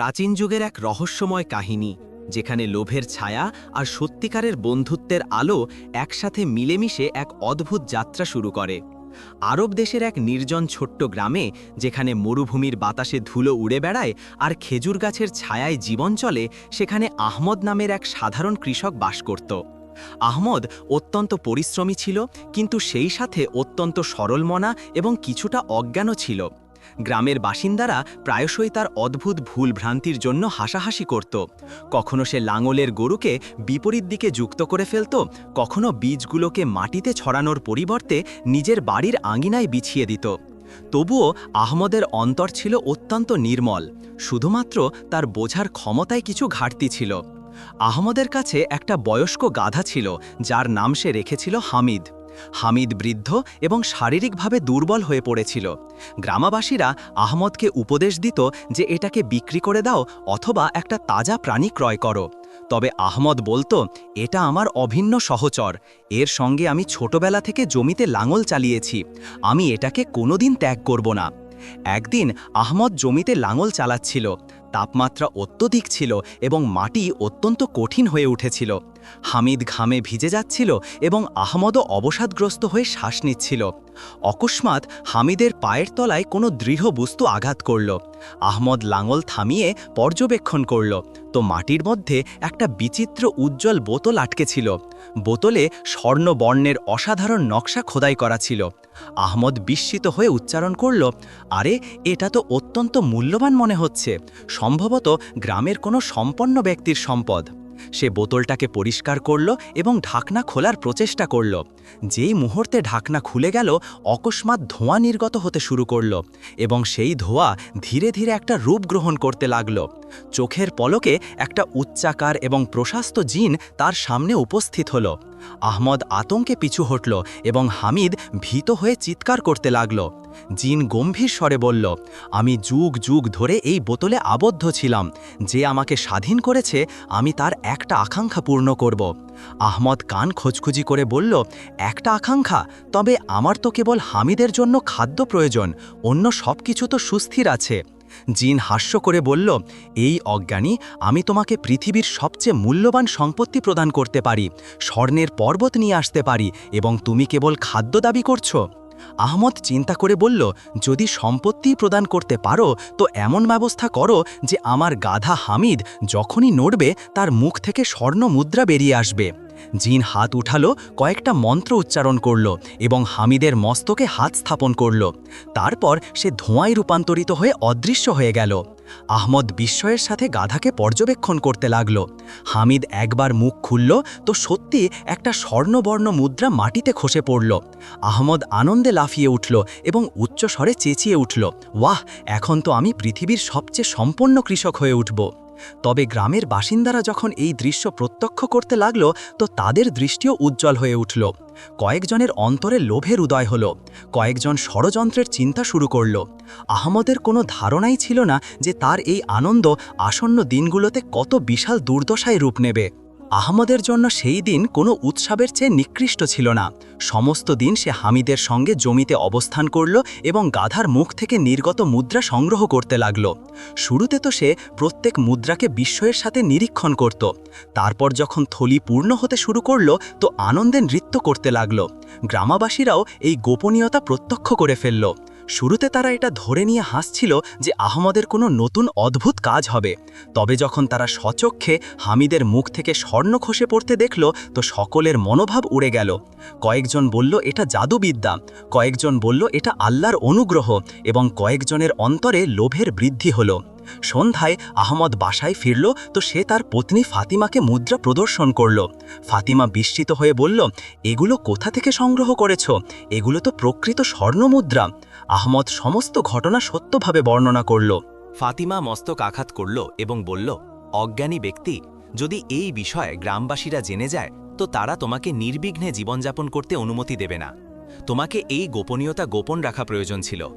প্রাচীন যুগের এক রহস্যময় কাহিনী, যেখানে লোভের ছায়া আর সত্যিকারের বন্ধুত্বের আলো একসাথে মিলেমিশে এক অদ্ভুত যাত্রা শুরু করে। আরব দেশের এক নির্জন ছোট্ট গ্রামে, যেখানে মরুভূমির বাতাসে ধুলো উড়ে বেড়ায় আর খেজুর গাছের ছায়ায় জীবন চলে, সেখানে আহমদ নামের এক সাধারণ কৃষক বাস করত। আহমদ অত্যন্ত পরিশ্রমী ছিল, কিন্তু সেই সাথে অত্যন্ত সরলমনা এবং কিছুটা অজ্ঞানও ছিল। গ্রামের বাসিন্দারা প্রায়শই তার অদ্ভুত ভুল ভ্রান্তির জন্য হাসাহাসি করত। কখনো সে লাঙলের গরুকে বিপরীত দিকে যুক্ত করে ফেলত, কখনো বীজগুলোকে মাটিতে ছড়ানোর পরিবর্তে নিজের বাড়ির আঙিনায় বিছিয়ে দিত। তবুও আহমদের অন্তর ছিল অত্যন্ত নির্মল, শুধুমাত্র তার বোঝার ক্ষমতায় কিছু ঘাটতি ছিল। আহমদের কাছে একটা বয়স্ক গাধা ছিল, যার নাম সে রেখেছিল হামিদ। হামিদ বৃদ্ধ এবং শারীরিকভাবে দুর্বল হয়ে পড়েছিল। গ্রামাবাসীরা আহমদকে উপদেশ দিত যে এটাকে বিক্রি করে দাও অথবা একটা তাজা প্রাণী ক্রয় করো। তবে আহমদ বলতো, এটা আমার অভিন্ন সহচর। এর সঙ্গে আমি ছোটবেলা থেকে জমিতে লাঙল চালিয়েছি। আমি এটাকে কোনোদিন ত্যাগ করব না। একদিন আহমদ জমিতে লাঙল চালাচ্ছিল। তাপমাত্রা অত্যধিক ছিল এবং মাটি অত্যন্ত কঠিন হয়ে উঠেছিল। হামিদ ঘামে ভিজে যাচ্ছিল এবং আহমদও অবসাদগ্রস্ত হয়ে শ্বাস নিচ্ছিল। অকস্মাৎ হামিদের পায়ের তলায় কোনো দৃঢ় বস্তু আঘাত করল। আহমদ লাঙল থামিয়ে পর্যবেক্ষণ করল। তো মাটির মধ্যে একটা বিচিত্র উজ্জ্বল বোতল আটকে ছিল। বোতলে স্বর্ণবর্ণের অসাধারণ নকশা খোদাই করা ছিল। আহমদ বিস্মিত হয়ে উচ্চারণ করল, আরে, এটা তো অত্যন্ত মূল্যবান মনে হচ্ছে। সম্ভবত গ্রামের কোনো সম্পন্ন ব্যক্তির সম্পদ। সে বোতলটাকে পরিষ্কার করল এবং ঢাকনা খোলার প্রচেষ্টা করল। যেই মুহূর্তে ঢাকনা খুলে গেল, অকস্মাৎ ধোঁয়া নির্গত হতে শুরু করল এবং সেই ধোঁয়া ধীরে ধীরে একটা রূপ গ্রহণ করতে লাগল। চোখের পলকে একটা উচ্চাকার এবং প্রশাস্ত জিন তার সামনে উপস্থিত হল। আহমদ আতঙ্কে পিছু হটল এবং হামিদ ভীত হয়ে চিৎকার করতে লাগল। জিন গম্ভীর স্বরে বলল, আমি যুগ যুগ ধরে এই বোতলে আবদ্ধ ছিলাম। যে আমাকে স্বাধীন করেছে, আমি তার একটা আকাঙ্ক্ষা পূর্ণ করব। আহমদ কান খোঁজখুঁজি করে বলল, একটা আকাঙ্ক্ষা, তবে আমার তো কেবল হামিদের জন্য খাদ্য প্রয়োজন, অন্য সব কিছু তো সুস্থির আছে। জিন হাস্য করে বলল, এই অজ্ঞানী, আমি তোমাকে পৃথিবীর সবচেয়ে মূল্যবান সম্পত্তি প্রদান করতে পারি, স্বর্ণের পর্বত নিয়ে আসতে পারি, এবং তুমি কেবল খাদ্য দাবি করছ? আহমদ চিন্তা করে বলল, যদি সম্পত্তি প্রদান করতে পারো, তো এমন ব্যবস্থা করো যে আমার গাধা হামিদ যখনই নড়বে, তার মুখ থেকে স্বর্ণ মুদ্রা বেরিয়ে আসবে। জিন হাত উঠালো, কয়েকটা মন্ত্র উচ্চারণ করল এবং হামিদের মস্তকে হাত স্থাপন করল। তারপর সে ধোঁয়ায় রূপান্তরিত হয়ে অদৃশ্য হয়ে গেল। আহমদ বিস্ময়ের সাথে গাধাকে পর্যবেক্ষণ করতে লাগল। হামিদ একবার মুখ খুলল তো সত্যি একটা স্বর্ণবর্ণ মুদ্রা মাটিতে খসে পড়ল। আহমদ আনন্দে লাফিয়ে উঠল এবং উচ্চস্বরে চেঁচিয়ে উঠল, ওয়াহ, এখন তো আমি পৃথিবীর সবচেয়ে সম্পন্ন কৃষক হয়ে উঠব। তবে গ্রামের বাসিন্দারা যখন এই দৃশ্য প্রত্যক্ষ করতে লাগল, তো তাদের দৃষ্টিও উজ্জ্বল হয়ে উঠল। কয়েকজনের অন্তরে লোভের উদয় হল। কয়েকজন ষড়যন্ত্রের চিন্তা শুরু করল। আহমদের কোনো ধারণাই ছিল না যে তার এই আনন্দ আসন্ন দিনগুলোতে কত বিশাল দুর্দশায় রূপ নেবে। আহমদের জন্য সেই দিন কোনো উৎসবের চেয়ে নিকৃষ্ট ছিল না। সমস্ত দিন সে হামিদের সঙ্গে জমিতে অবস্থান করল এবং গাধার মুখ থেকে নির্গত মুদ্রা সংগ্রহ করতে লাগল। শুরুতে তো সে প্রত্যেক মুদ্রাকে বিস্ময়ের সাথে নিরীক্ষণ করত। তারপর যখন থলি পূর্ণ হতে শুরু করল, তো আনন্দে নৃত্য করতে লাগল। গ্রামাবাসীরাও এই গোপনীয়তা প্রত্যক্ষ করে ফেলল। শুরুতে তারা এটা ধরে নিয়ে হাসছিল যে আহমদের কোনো নতুন অদ্ভুত কাজ হবে। তবে যখন তারা সচক্ষে হামিদের মুখ থেকে স্বর্ণ খসে পড়তে দেখল, তো সকলের মনোভাব উড়ে গেল। কয়েকজন বলল, এটা জাদুবিদ্যা। কয়েকজন বলল, এটা আল্লাহর অনুগ্রহ। এবং কয়েকজনের অন্তরে লোভের বৃদ্ধি হলো। সন্ধ্যায় আহমদ বাসায় ফিরল, তো সে তার পত্নী ফাতিমাকে মুদ্রা প্রদর্শন করল। ফাতিমা বিস্মিত হয়ে বলল, এগুলো কোথা থেকে সংগ্রহ করেছ? এগুলো তো প্রকৃত স্বর্ণ মুদ্রা আহমদ সমস্ত ঘটনা সত্যভাবে বর্ণনা করল। ফাতিমা মস্তক আঘাত করল এবং বলল, অজ্ঞানী ব্যক্তি, যদি এই বিষয়ে গ্রামবাসীরা জেনে যায়, তো তারা তোমাকে নির্বিঘ্নে জীবনযাপন করতে অনুমতি দেবে না। তোমাকে এই গোপনীয়তা গোপন রাখা প্রয়োজন ছিল।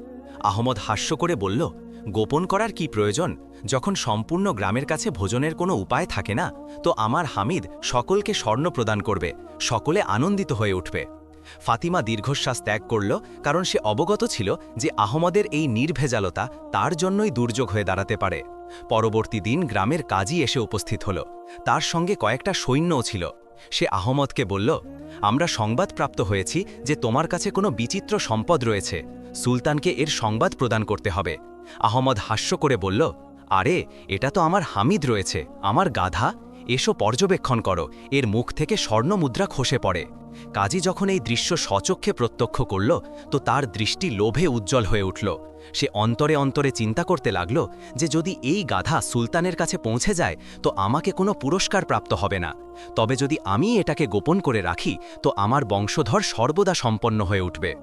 আহমদ হাস্য করে বলল গোপন করার কি প্রয়োজন? যখন সম্পূর্ণ গ্রামের কাছে ভোজনের কোনো উপায় থাকে না, তো আমার হামিদ সকলকে স্বর্ণ প্রদান করবে, সকলে আনন্দিত হয়ে উঠবে। ফাতিমা দীর্ঘশ্বাস ত্যাগ করল, কারণ সে অবগত ছিল যে আহমদের এই নির্ভেজালতা তার জন্যই দুর্যোগ হয়ে দাঁড়াতে পারে। পরবর্তী দিন গ্রামের কাজী এসে উপস্থিত হল। তার সঙ্গে কয়েকটা সৈন্যও ছিল। সে আহমদকে বলল, আমরা সংবাদ প্রাপ্ত হয়েছি যে তোমার কাছে কোনো বিচিত্র সম্পদ রয়েছে। সুলতানকে এর সংবাদ প্রদান করতে হবে। আহমদ হাস্য করে বলল, আরে, এটা তো আমার হামিদ রয়েছে, আমার গাধা। এসো পর্যবেক্ষণ করো, এর মুখ থেকে স্বর্ণমুদ্রা খসে পড়ে। কাজী যখন এই দৃশ্য সচক্ষে প্রত্যক্ষ করল, তো তার দৃষ্টি লোভে উজ্জ্বল হয়ে উঠল। সে অন্তরে অন্তরে চিন্তা করতে লাগল যে যদি এই গাধা সুলতানের কাছে পৌঁছে যায়, তো আমাকে কোনো পুরস্কার প্রাপ্ত হবে না। তবে যদি আমি এটাকে গোপন করে রাখি, তো আমার বংশধর সর্বদা সম্পন্ন হয়ে উঠবে।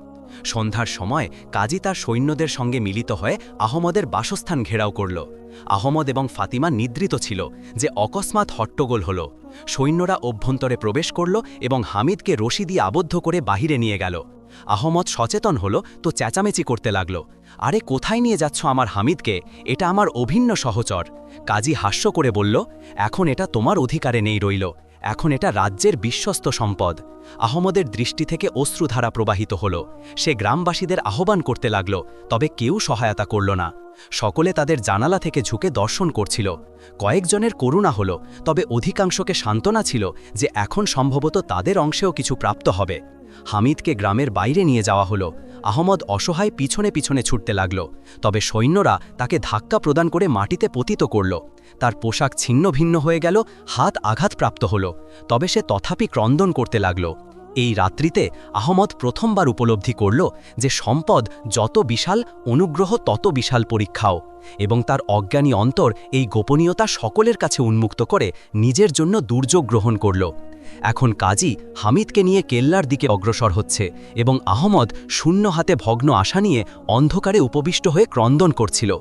সন্ধ্যার সময় কাজী তার সৈন্যদের সঙ্গে মিলিত হয়ে আহমদের বাসস্থান ঘেরাও করল। আহমদ এবং ফাতিমা নিদ্রিত ছিল যে অকস্মাৎ হট্টগোল হল। সৈন্যরা অভ্যন্তরে প্রবেশ করল এবং হামিদকে রশি দিয়ে আবদ্ধ করে বাহিরে নিয়ে গেল। আহমদ সচেতন হল, তো চেঁচামেচি করতে লাগল। আরে কোথায় নিয়ে যাচ্ছ আমার হামিদকে? এটা আমার অভিন্ন সহচর। কাজী হাস্য করে বলল, এখন এটা তোমার অধিকারে নেই রইল। এখন এটা রাজ্যের বিশ্বস্ত সম্পদ। আহমদের দৃষ্টি থেকে অশ্রুধারা প্রবাহিত হল। সে গ্রামবাসীদের আহ্বান করতে লাগল, তবে কেউ সহায়তা করল না। সকলে তাদের জানালা থেকে ঝুঁকে দর্শন করছিল। কয়েকজনের করুণা হল, তবে অধিকাংশকে সান্ত্বনা ছিল যে এখন সম্ভবত তাদের অংশেও কিছু প্রাপ্ত হবে। হামিদকে গ্রামের বাইরে নিয়ে যাওয়া হলো। আহমদ অসহায় পিছনে পিছনে ছুটতে লাগল, তবে সৈন্যরা তাকে ধাক্কা প্রদান করে মাটিতে পতিত করল। তার পোশাক ছিন্ন ভিন্ন হয়ে গেল, হাত আঘাতপ্রাপ্ত হল। তবে সে তথাপি ক্রন্দন করতে লাগল। এই রাত্রিতে আহমদ প্রথমবার উপলব্ধি করল যে সম্পদ যত বিশাল, অনুগ্রহ তত বিশাল পরীক্ষাও এবং তার অজ্ঞানী অন্তর এই গোপনীয়তা সকলের কাছে উন্মুক্ত করে নিজের জন্য দুর্যোগ গ্রহণ করল। এখন কাজী হামিদকে নিয়ে কেল্লার দিকে অগ্রসর হচ্ছে এবং আহমদ শূন্য হাতে ভগ্ন আশা নিয়ে অন্ধকারে উপবিষ্ট হয়ে ক্রন্দন করছিল।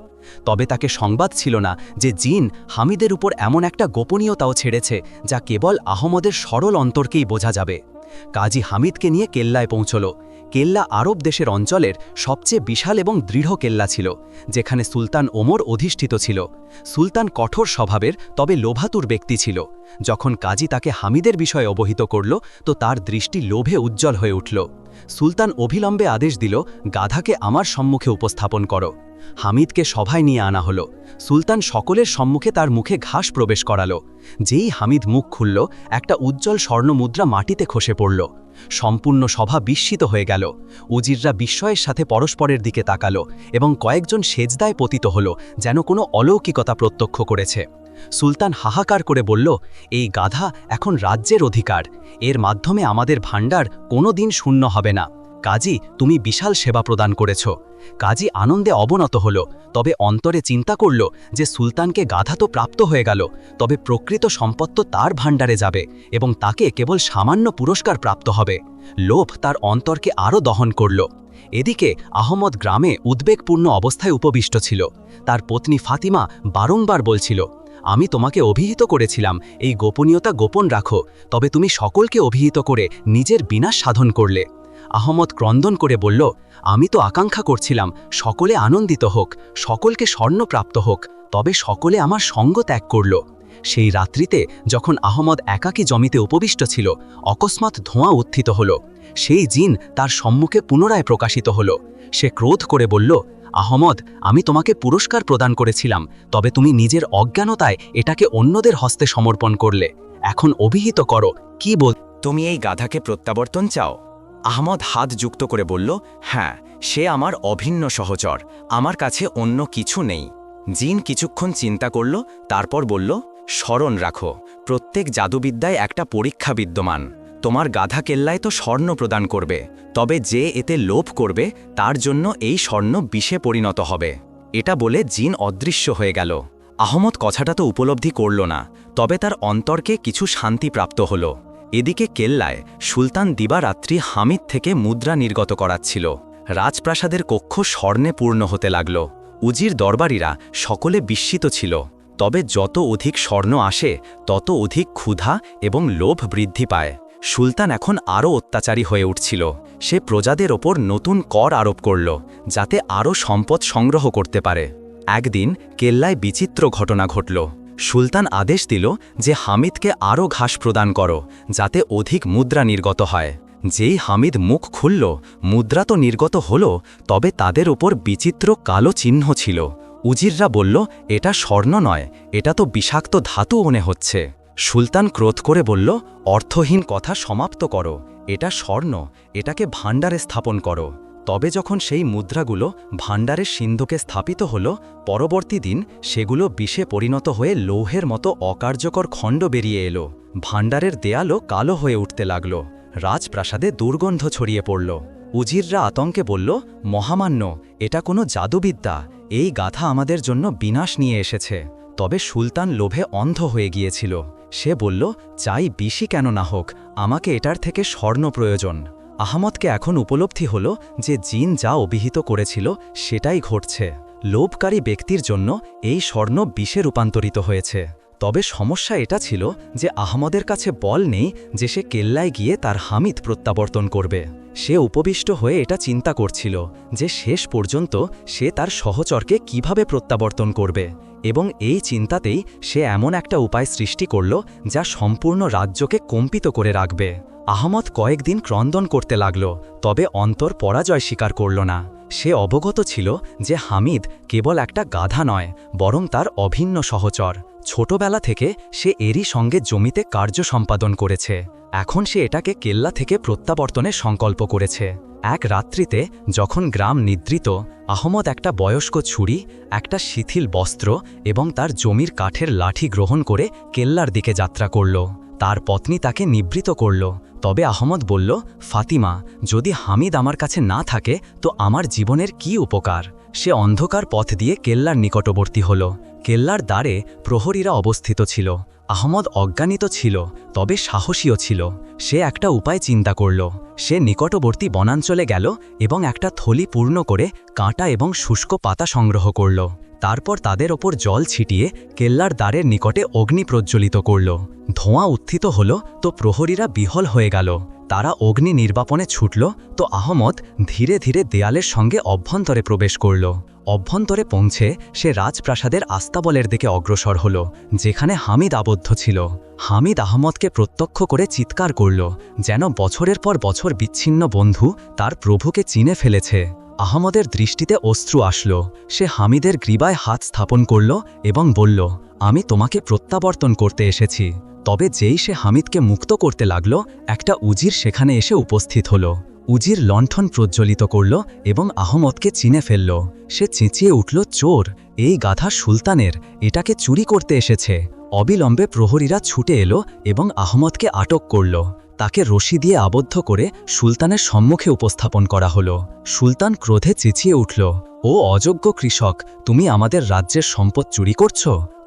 তবে তাকে সংবাদ ছিল না যে জিন হামিদের উপর এমন একটা গোপনীয়তাও ছেড়েছে যা কেবল আহমদের সরল অন্তরকেই বোঝা যাবে। কাজী হামিদকে নিয়ে কেল্লায় পৌঁছল। কেল্লা আরব দেশের অঞ্চলের সবচেয়ে বিশাল এবং দৃঢ় কেল্লা ছিল, যেখানে সুলতান ওমর অধিষ্ঠিত ছিল। সুলতান কঠোর স্বভাবের, তবে লোভাতুর ব্যক্তি ছিল। যখন কাজী তাকে হামিদের বিষয়ে অবহিত করল, তো তার দৃষ্টি লোভে উজ্জ্বল হয়ে উঠল। সুলতান অভিলম্বে আদেশ দিল, গাধাকে আমার সম্মুখে উপস্থাপন করো। হামিদকে সভায় নিয়ে আনা হলো। সুলতান সকলের সম্মুখে তার মুখে ঘাস প্রবেশ করালো। যেই হামিদ মুখ খুলল, একটা উজ্জ্বল স্বর্ণমুদ্রা মাটিতে খসে পড়ল। সম্পূর্ণ সভা বিস্মিত হয়ে গেল। উজিররা বিস্ময়ের সাথে পরস্পরের দিকে তাকালো এবং কয়েকজন সেজদায় পতিত হল, যেন কোনো অলৌকিকতা প্রত্যক্ষ করেছে। সুলতান হাহাকার করে বলল, এই গাধা এখন রাজ্যের অধিকার। এর মাধ্যমে আমাদের ভাণ্ডার কোনো দিন শূন্য হবে না। কাজী, তুমি বিশাল সেবা প্রদান করেছ। কাজী আনন্দে অবনত হল, তবে অন্তরে চিন্তা করল যে সুলতানকে গাধা তো প্রাপ্ত হয়ে গেল, তবে প্রকৃত সম্পদ তো তার ভাণ্ডারে যাবে এবং তাকে কেবল সামান্য পুরস্কার প্রাপ্ত হবে। লোভ তার অন্তরকে আরও দহন করল। এদিকে আহমদ গ্রামে উদ্বেগপূর্ণ অবস্থায় উপবিষ্ট ছিল। তার পত্নী ফাতিমা বারংবার বলছিল, আমি তোমাকে অভিহিত করেছিলাম, এই গোপনীয়তা গোপন রাখো, তবে তুমি সকলকে অভিহিত করে নিজের বিনাশ সাধন করলে। আহমদ ক্রন্দন করে বলল, আমি তো আকাঙ্ক্ষা করছিলাম, সকলে আনন্দিত হোক, সকলকে স্বর্ণ প্রাপ্ত হোক, তবে সকলে আমার সঙ্গ ত্যাগ করল। সেই রাত্রিতে যখন আহমদ একাকী জমিতে উপবিষ্ট ছিল, অকস্মাৎ ধোঁয়া উত্থিত হল। সেই জিন তার সম্মুখে পুনরায় প্রকাশিত হল। সে ক্রোধ করে বলল, আহমদ, আমি তোমাকে পুরস্কার প্রদান করেছিলাম, তবে তুমি নিজের অজ্ঞানতায় এটাকে অন্যদের হস্তে সমর্পণ করলে। এখন অভিহিত করো, কি বল তুমি এই গাধাকে প্রত্যাবর্তন চাও? আহমদ হাত যুক্ত করে বলল হ্যাঁ সে আমার অভিন্ন সহচর, আমার কাছে অন্য কিছু নেই। জিন কিছুক্ষণ চিন্তা করল, তারপর বলল, স্মরণ রাখো, প্রত্যেক জাদুবিদ্যায় একটা পরীক্ষা বিদ্যমান। তোমার গাধা কেল্লায় তো স্বর্ণ প্রদান করবে, তবে যে এতে লোভ করবে, তার জন্য এই স্বর্ণ বিষে পরিণত হবে। এটা বলে জিন অদৃশ্য হয়ে গেল। আহমদ কথাটা তো উপলব্ধি করল না, তবে তার অন্তরকে কিছু শান্তি প্রাপ্ত হলো। এদিকে কেল্লায় সুলতান দিবারাত্রি হামিদ থেকে মুদ্রা নির্গত করাচ্ছিল। রাজপ্রাসাদের কক্ষ স্বর্ণে পূর্ণ হতে লাগল। উজির দরবারীরা সকলে বিস্মিত ছিল। তবে যত অধিক স্বর্ণ আসে, তত অধিক ক্ষুধা এবং লোভ বৃদ্ধি পায়। সুলতান এখন আরও অত্যাচারী হয়ে উঠছিল। সে প্রজাদের ওপর নতুন কর আরোপ করল, যাতে আরও সম্পদ সংগ্রহ করতে পারে। একদিন কেল্লায় বিচিত্র ঘটনা ঘটল। সুলতান আদেশ দিল যে হামিদকে আরও ঘাস প্রদান করো, যাতে অধিক মুদ্রা নির্গত হয়। যেই হামিদ মুখ খুলল, মুদ্রা তো নির্গত হল, তবে তাদের ওপর বিচিত্র কালো চিহ্ন ছিল। উজিররা বলল, এটা স্বর্ণ নয়, এটা তো বিষাক্ত ধাতু মনে হচ্ছে। সুলতান ক্রোধ করে বলল, অর্থহীন কথা সমাপ্ত করো, এটা স্বর্ণ, এটাকে ভাণ্ডারে স্থাপন করো। তবে যখন সেই মুদ্রাগুলো ভাণ্ডারের সিন্ধুকে স্থাপিত হল, পরবর্তী দিন সেগুলো বিষে পরিণত হয়ে লৌহের মতো অকার্যকর খণ্ড বেরিয়ে এলো। ভাণ্ডারের দেয়ালও কালো হয়ে উঠতে লাগল। রাজপ্রাসাদে দুর্গন্ধ ছড়িয়ে পড়ল। উজিররা আতঙ্কে বলল, মহামান্য, এটা কোনো জাদুবিদ্যা। এই গাথা আমাদের জন্য বিনাশ নিয়ে এসেছে। তবে সুলতান লোভে অন্ধ হয়ে গিয়েছিল। সে বলল, চাই বিশি কেন না হোক। আমাকে এটার থেকে স্বর্ণ প্রয়োজন। আহমদকে এখন উপলব্ধি হল যে জিন যা অভিহিত করেছিল সেটাই ঘটছে। লোভকারী ব্যক্তির জন্য এই স্বর্ণ বিষে রূপান্তরিত হয়েছে। তবে সমস্যা এটা ছিল যে আহমদের কাছে বল নেই যে সে কেল্লায় গিয়ে তার হামিদ প্রত্যাবর্তন করবে। সে উপবিষ্ট হয়ে এটা চিন্তা করছিল যে শেষ পর্যন্ত সে তার সহচরকে কীভাবে প্রত্যাবর্তন করবে এবং এই চিন্তাতেই সে এমন একটা উপায় সৃষ্টি করল যা সম্পূর্ণ রাজ্যকে কম্পিত করে রাখবে। আহমদ কয়েকদিন ক্রন্দন করতে লাগল, তবে অন্তর পরাজয় স্বীকার করল না। সে অবগত ছিল যে হামিদ কেবল একটা গাধা নয়, বরং তার অভিন্ন সহচর। ছোটবেলা থেকে সে এরই সঙ্গে জমিতে কার্য সম্পাদন করেছে। এখন সে এটাকে কেল্লা থেকে প্রত্যাবর্তনের সংকল্প করেছে। এক রাত্রিতে যখন গ্রাম নিদ্রিত, আহমদ একটা বয়স্ক ছুরি, একটা শিথিল বস্ত্র এবং তার জমির কাঠের লাঠি গ্রহণ করে কেল্লার দিকে যাত্রা করল। তার পত্নী তাকে নিবৃত করল। তবে আহমদ বলল, ফাতিমা, যদি হামিদ আমার কাছে না থাকে, তো আমার জীবনের কি উপকার? সে অন্ধকার পথ দিয়ে কেল্লার নিকটবর্তী হল। কেল্লার দ্বারে প্রহরীরা অবস্থিত ছিল। আহমদ অজ্ঞানিত ছিল, তবে সাহসীও ছিল। সে একটা উপায় চিন্তা করল। সে নিকটবর্তী বনাঞ্চলে গেল এবং একটা থলি পূর্ণ করে কাঁটা এবং শুষ্ক পাতা সংগ্রহ করল। তারপর তাদের ওপর জল ছিটিয়ে কেল্লার দ্বারের নিকটে অগ্নি প্রজ্বলিত করল। ধোঁয়া উত্থিত হল, তো প্রহরীরা বিহল হয়ে গেল। তারা অগ্নি নির্বাপনে ছুটল, তো আহমদ ধীরে ধীরে দেয়ালের সঙ্গে অভ্যন্তরে প্রবেশ করল। অভ্যন্তরে পৌঁছে সে রাজপ্রাসাদের আস্তাবলের দিকে অগ্রসর হল, যেখানে হামিদ আবদ্ধ ছিল। হামিদ আহমদকে প্রত্যক্ষ করে চিৎকার করল, যেন বছরের পর বছর বিচ্ছিন্ন বন্ধু তার প্রভুকে চিনে ফেলেছে। আহমদের দৃষ্টিতে অশ্রু আসলো। সে হামিদের গ্রীবায় হাত স্থাপন করল এবং বলল, আমি তোমাকে প্রত্যাবর্তন করতে এসেছি। তবে যেই সে হামিদকে মুক্ত করতে লাগল, একটা উজির সেখানে এসে উপস্থিত হল। উজির লণ্ঠন প্রজ্বলিত করল এবং আহমদকে চিনে ফেলল। সে চেঁচিয়ে উঠল, চোর, এই গাধা সুলতানের, এটাকে চুরি করতে এসেছে। অবিলম্বে প্রহরীরা ছুটে এলো এবং আহমদকে আটক করল। তাকে রশি দিয়ে আবদ্ধ করে সুলতানের সম্মুখে উপস্থাপন করা হলো। সুলতান ক্রোধে চেঁচিয়ে উঠল, ও অযোগ্য কৃষক, তুমি আমাদের রাজ্যের সম্পদ চুরি করছ?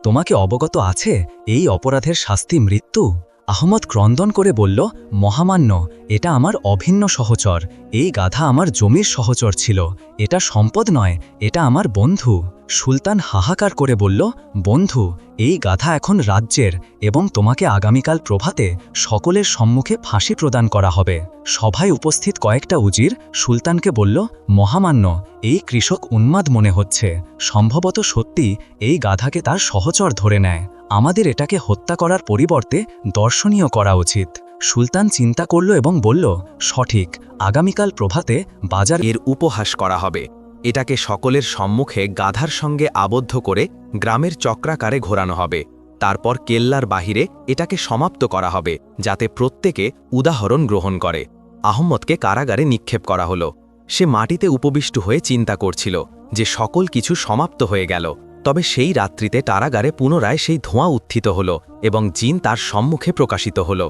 তোমাকে অবগত আছে এই অপরাধের শাস্তি মৃত্যু? আহমদ ক্রন্দন করে বলল, মহামান্য, এটা আমার অভিন্ন সহচর। এই গাধা আমার জমির সহচর ছিল। এটা সম্পদ নয়, এটা আমার বন্ধু। সুলতান হাহাকার করে বলল, বন্ধু, এই গাধা এখন রাজ্যের এবং তোমাকে আগামীকাল প্রভাতে সকলের সম্মুখে ফাঁসি প্রদান করা হবে। সভায় উপস্থিত কয়েকটা উজির সুলতানকে বলল, মহামান্য, এই কৃষক উন্মাদ মনে হচ্ছে। সম্ভবত সত্যি এই গাধাকে তার সহচর ধরে নেয়। আমাদের এটাকে হত্যা করার পরিবর্তে দর্শনীয় করা উচিত। সুলতান চিন্তা করল এবং বলল, সঠিক, আগামীকাল প্রভাতে বাজার এর উপহাস করা হবে। এটাকে সকলের সম্মুখে গাধার সঙ্গে আবদ্ধ করে গ্রামের চক্রাকারে ঘোরানো হবে। তারপর কেল্লার বাহিরে এটাকে সমাপ্ত করা হবে, যাতে প্রত্যেকে উদাহরণ গ্রহণ করে। আহম্মদকে কারাগারে নিক্ষেপ করা হলো। সে মাটিতে উপবিষ্ট হয়ে চিন্তা করছিল যে সকল কিছু সমাপ্ত হয়ে গেল। তবে সেই রাত্রিতে কারাগারে পুনরায় সেই ধোঁয়া উত্থিত হল এবং জিন তার সম্মুখে প্রকাশিত হল।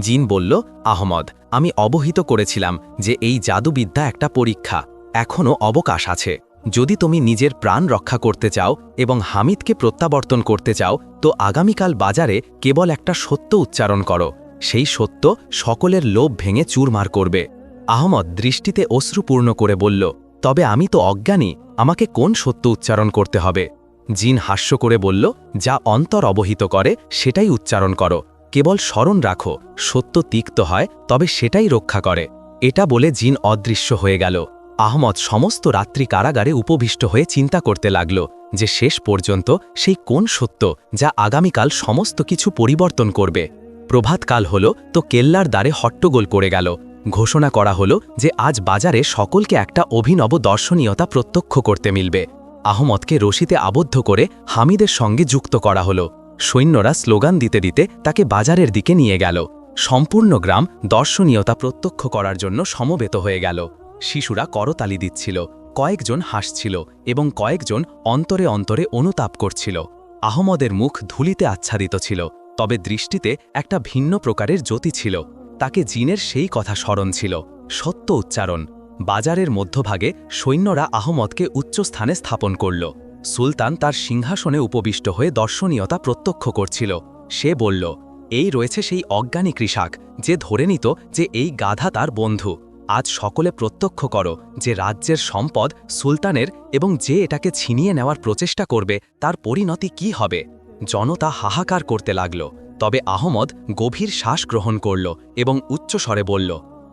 জিন বলল আহমদ আমি অবহিত করেছিলাম যে এই জাদুবিদ্যা একটা পরীক্ষা। এখনও অবকাশ আছে। যদি তুমি নিজের প্রাণ রক্ষা করতে চাও এবং হামিদকে প্রত্যাবর্তন করতে চাও, তো আগামীকাল বাজারে কেবল একটা সত্য উচ্চারণ করো। সেই সত্য সকলের লোভ ভেঙে চুরমার করবে। আহমদ দৃষ্টিতে অশ্রুপূর্ণ করে বলল, তবে আমি তো অজ্ঞানী, আমাকে কোন সত্য উচ্চারণ করতে হবে? জিন হাস্য করে বলল, যা অন্তর অবহিত করে, সেটাই উচ্চারণ করো। কেবল স্মরণ রাখো, সত্য তিক্ত হয়, তবে সেটাই রক্ষা করে। এটা বলে জিন অদৃশ্য হয়ে গেল। আহমদ সমস্ত রাত্রি কারাগারে উপবিষ্ট হয়ে চিন্তা করতে লাগল যে শেষ পর্যন্ত সেই কোন সত্য যা আগামীকাল সমস্ত কিছু পরিবর্তন করবে। প্রভাতকাল হল তো কেল্লার দ্বারে হট্টগোল করে গেল। ঘোষণা করা হল যে আজ বাজারে সকলকে একটা অভিনব দর্শনীয়তা প্রত্যক্ষ করতে মিলবে। আহমদকে রশিতে আবদ্ধ করে হামিদের সঙ্গে যুক্ত করা হল। সৈন্যরা স্লোগান দিতে দিতে তাকে বাজারের দিকে নিয়ে গেল। সম্পূর্ণ গ্রাম দর্শনীয়তা প্রত্যক্ষ করার জন্য সমবেত হয়ে গেল। শিশুরা করতালি দিচ্ছিল, কয়েকজন হাসছিল এবং কয়েকজন অন্তরে অন্তরে অনুতাপ করছিল। আহমদের মুখ ধুলিতে আচ্ছাদিত ছিল, তবে দৃষ্টিতে একটা ভিন্ন প্রকারের জ্যোতি ছিল। তাকে জিনের সেই কথা স্মরণ ছিল, সত্য উচ্চারণ। বাজারের মধ্যভাগে সৈন্যরা আহমদকে উচ্চস্থানে স্থাপন করল। সুলতান তার সিংহাসনে উপবিষ্ট হয়ে দর্শনীয়তা প্রত্যক্ষ করছিল। সে বলল, এই রয়েছে সেই অজ্ঞানী কৃষক, যে ধরে নিত যে এই গাধা তার বন্ধু। আজ সকলে প্রত্যক্ষ করো যে রাজ্যের সম্পদ সুলতানের এবং যে এটাকে ছিনিয়ে নেওয়ার প্রচেষ্টা করবে, তার পরিণতি কি হবে? জনতা হাহাকার করতে লাগল, তবে আহমদ গভীর শ্বাস গ্রহণ করল এবং উচ্চস্বরে বলল,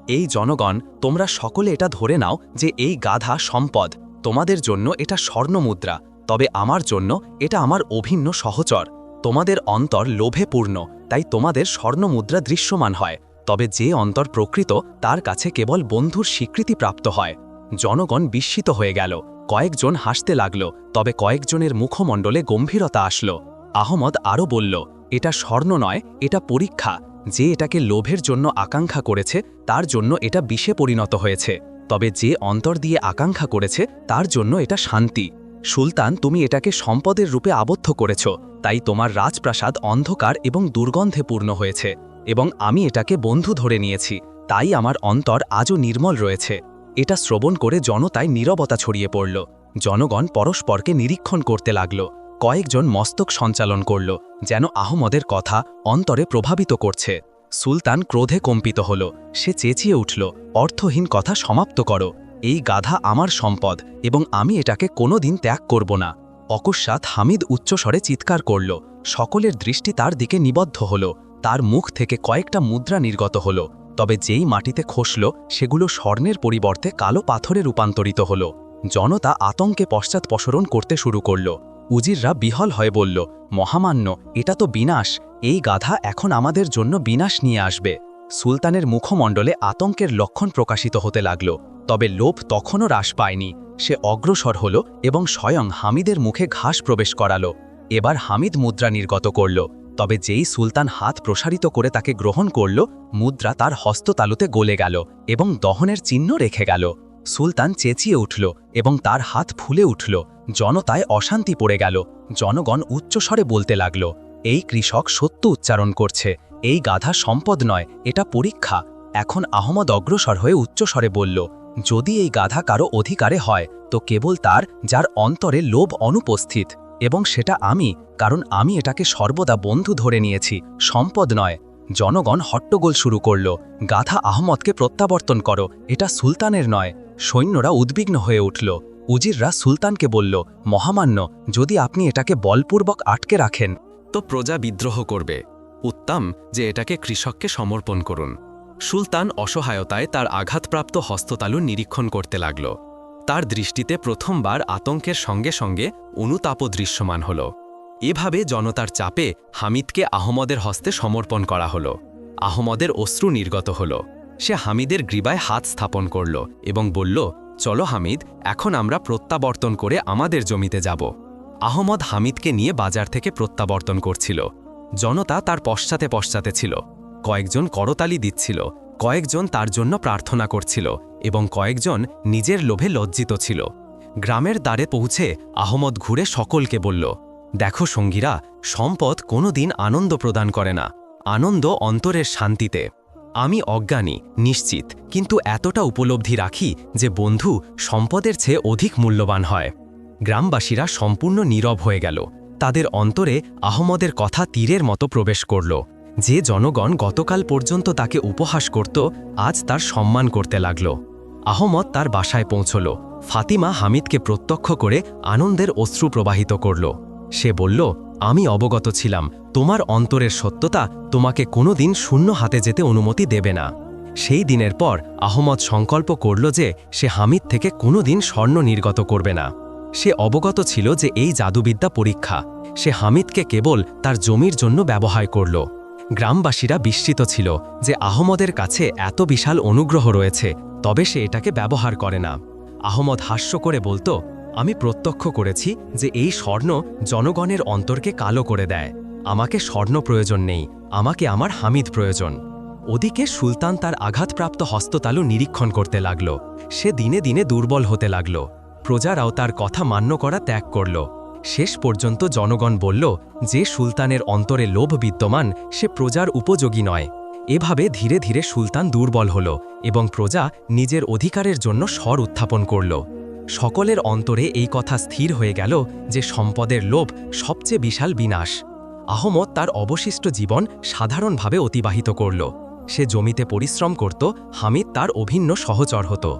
এই জনগণ, তোমরা সকলে এটা ধরে নাও যে এই গাধা সম্পদ, তোমাদের জন্য এটা স্বর্ণমুদ্রা, তবে আমার জন্য এটা আমার অভিন্ন সহচর। তোমাদের অন্তর লোভে পূর্ণ, তাই তোমাদের স্বর্ণমুদ্রা দৃশ্যমান হয়। তবে যে অন্তর প্রকৃত, তার কাছে কেবল বন্ধুর স্বীকৃতি প্রাপ্ত হয়। জনগণ বিস্মিত হয়ে গেল। কয়েকজন হাসতে লাগল, তবে কয়েকজনের মুখমণ্ডলে গম্ভীরতা আসলো। আহমদ আরও বলল, এটা স্বর্ণ নয়, এটা পরীক্ষা। যে এটাকে লোভের জন্য আকাঙ্ক্ষা করেছে, তার জন্য এটা বিষে পরিণত হয়েছে। তবে যে অন্তর দিয়ে আকাঙ্ক্ষা করেছে, তার জন্য এটা শান্তি। সুলতান, তুমি এটাকে সম্পদের রূপে আবদ্ধ করেছ, তাই তোমার রাজপ্রাসাদ অন্ধকার এবং দুর্গন্ধে পূর্ণ হয়েছে। এবং আমি এটাকে বন্ধু ধরে নিয়েছি। তাই আমার অন্তর আজও নির্মল রয়েছে। এটা শ্রবণ করে জনতায় নীরবতা ছড়িয়ে পড়ল। জনগণ পরস্পরকে নিরীক্ষণ করতে লাগল। কয়েকজন মস্তক সঞ্চালন করল, যেন আহমদের কথা অন্তরে প্রভাবিত করছে। সুলতান ক্রোধে কম্পিত হল, সে চেঁচিয়ে উঠল, অর্থহীন কথা সমাপ্ত করো। এই গাধা আমার সম্পদ, এবং আমি এটাকে কোনোদিন ত্যাগ করব না। অকস্মাৎ হামিদ উচ্চস্বরে চিৎকার করল। সকলের দৃষ্টি তার দিকে নিবদ্ধ হল। তার মুখ থেকে কয়েকটা মুদ্রা নির্গত হল, তবে যেই মাটিতে খসল, সেগুলো স্বর্ণের পরিবর্তে কালো পাথরে রূপান্তরিত হল। জনতা আতঙ্কে পশ্চাৎপসরণ করতে শুরু করল। উজিররা বিহল হয়ে বলল, মহামান্য, এটা তো বিনাশ। এই গাধা এখন আমাদের জন্য বিনাশ নিয়ে আসবে। সুলতানের মুখমণ্ডলে আতঙ্কের লক্ষণ প্রকাশিত হতে লাগল, তবে লোভ তখনও হ্রাস পায়নি। সে অগ্রসর হল এবং স্বয়ং হামিদের মুখে ঘাস প্রবেশ করালো। এবার হামিদ মুদ্রা নির্গত করল। তবে যেই সুলতান হাত প্রসারিত করে তাকে গ্রহণ করল, মুদ্রা তার হস্ততালুতে গলে গেল এবং দহনের চিহ্ন রেখে গেল। সুলতান চেঁচিয়ে উঠল এবং তার হাত ফুলে উঠল। জনতায় অশান্তি পড়ে গেল। জনগণ উচ্চস্বরে বলতে লাগল, এই কৃষক সত্য উচ্চারণ করছে। এই গাধা সম্পদ নয়, এটা পরীক্ষা। এখন আহমদ অগ্রসর হয়ে উচ্চস্বরে বলল, যদি এই গাধা কারও অধিকারে হয়, তো কেবল তার, যার অন্তরে লোভ অনুপস্থিত। এবং সেটা আমি, কারণ আমি এটাকে সর্বদা বন্ধু ধরে নিয়েছি, সম্পদ নয়। জনগণ হট্টগোল শুরু করল, গাধা আহমদকে প্রত্যাবর্তন করো, এটা সুলতানের নয়। সৈন্যরা উদ্বিগ্ন হয়ে উঠল, উজিররা সুলতানকে বলল, মহামান্য, যদি আপনি এটাকে বলপূর্বক আটকে রাখেন, তো প্রজা বিদ্রোহ করবে। উত্তম, যে এটাকে কৃষককে সমর্পণ করুন। সুলতান অসহায়তায় তার আঘাতপ্রাপ্ত হস্ততালু নিরীক্ষণ করতে লাগল। তার দৃষ্টিতে প্রথমবার আতঙ্কের সঙ্গে সঙ্গে অনুতাপও দৃশ্যমান হল। এভাবে জনতার চাপে হামিদকে আহমদের হস্তে সমর্পণ করা হল। আহমদের অশ্রু নির্গত হল। সে হামিদের গ্রীবায় হাত স্থাপন করল এবং বলল, চলো হামিদ, এখন আমরা প্রত্যাবর্তন করে আমাদের জমিতে যাব। আহমদ হামিদকে নিয়ে বাজার থেকে প্রত্যাবর্তন করছিল। জনতা তার পশ্চাতে পশ্চাতে ছিল। কয়েকজন করতালি দিচ্ছিল। কয়েকজন তার জন্য প্রার্থনা করছিল। এবং কয়েকজন নিজের লোভে লজ্জিত ছিল। গ্রামের দ্বারে পৌঁছে আহমদ ঘুরে সকলকে বলল, দেখো সঙ্গীরা, সম্পদ কোনো দিন আনন্দ প্রদান করে না। আনন্দ অন্তরের শান্তিতে। আমি অজ্ঞানী, নিশ্চিত, কিন্তু এতটা উপলব্ধি রাখি যে বন্ধু সম্পদের চেয়ে অধিক মূল্যবান হয়। গ্রামবাসীরা সম্পূর্ণ নীরব হয়ে গেল। তাদের অন্তরে আহমদের কথা তীরের মতো প্রবেশ করল। যে জনগণ গতকাল পর্যন্ত তাকে উপহাস করত, আজ তার সম্মান করতে লাগল। আহমদ তার বাসায় পৌঁছল। ফাতিমা হামিদকে প্রত্যক্ষ করে আনন্দের অশ্রু প্রবাহিত করল। সে বলল, আমি অবগত ছিলাম। তোমার অন্তরের সত্যতা তোমাকে কোনোদিন শূন্য হাতে যেতে অনুমতি দেবে না। সেই দিনের পর আহমদ সংকল্প করল যে সে হামিদ থেকে কোনোদিন স্বর্ণ নির্গত করবে না। সে অবগত ছিল যে এই জাদুবিদ্যা পরীক্ষা। সে হামিদকে কেবল তার জমির জন্য ব্যবহার করল। গ্রামবাসীরা বিস্মিত ছিল যে আহমদের কাছে এত বিশাল অনুগ্রহ রয়েছে, তবে সে এটাকে ব্যবহার করে না। আহমদ হাস্য করে বলতো, আমি প্রত্যক্ষ করেছি যে এই স্বর্ণ জনগণের অন্তরকে কালো করে দেয়। আমাকে স্বর্ণ প্রয়োজন নেই, আমাকে আমার হামিদ প্রয়োজন। ওদিকে সুলতান তার আঘাতপ্রাপ্ত হস্ততালু নিরীক্ষণ করতে লাগল। সে দিনে দিনে দুর্বল হতে লাগল। প্রজারাও তার কথা মান্য করা ত্যাগ করল। শেষ পর্যন্ত জনগণ বলল যে সুলতানের অন্তরে লোভ বিদ্যমান, সে প্রজার উপযোগী নয়। এভাবে ধীরে ধীরে সুলতান দুর্বল হল এবং প্রজা নিজের অধিকারের জন্য স্বর উত্থাপন করল। সকলের অন্তরে এই কথা স্থির হয়ে গেল যে সম্পদের লোভ সবচেয়ে বিশাল বিনাশ। আহমদ তার অবশিষ্ট জীবন সাধারণভাবে অতিবাহিত করল। সে জমিতে পরিশ্রম করত, হামিদ তার অভিন্ন সহচর হতো।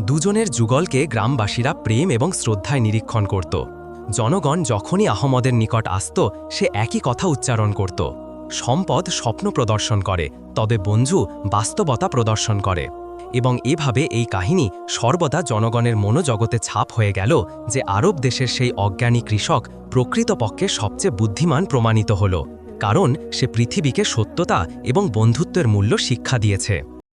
দুজনের যুগলকে গ্রামবাসীরা প্রেম এবং শ্রদ্ধায় নিরীক্ষণ করত। জনগণ যখনই আহমদের নিকট আসত, সে একই কথা উচ্চারণ করত। সম্পদ স্বপ্ন প্রদর্শন করে, তবে বঞ্জু বাস্তবতা প্রদর্শন করে। এবং এভাবে এই কাহিনী সর্বদা জনগণের মনোজগতে ছাপ হয়ে গেল যে আরব দেশের সেই অজ্ঞানী কৃষক প্রকৃতপক্ষে সবচেয়ে বুদ্ধিমান প্রমাণিত হল। কারণ সে পৃথিবীকে সত্যতা এবং বন্ধুত্বের মূল্য শিক্ষা দিয়েছে।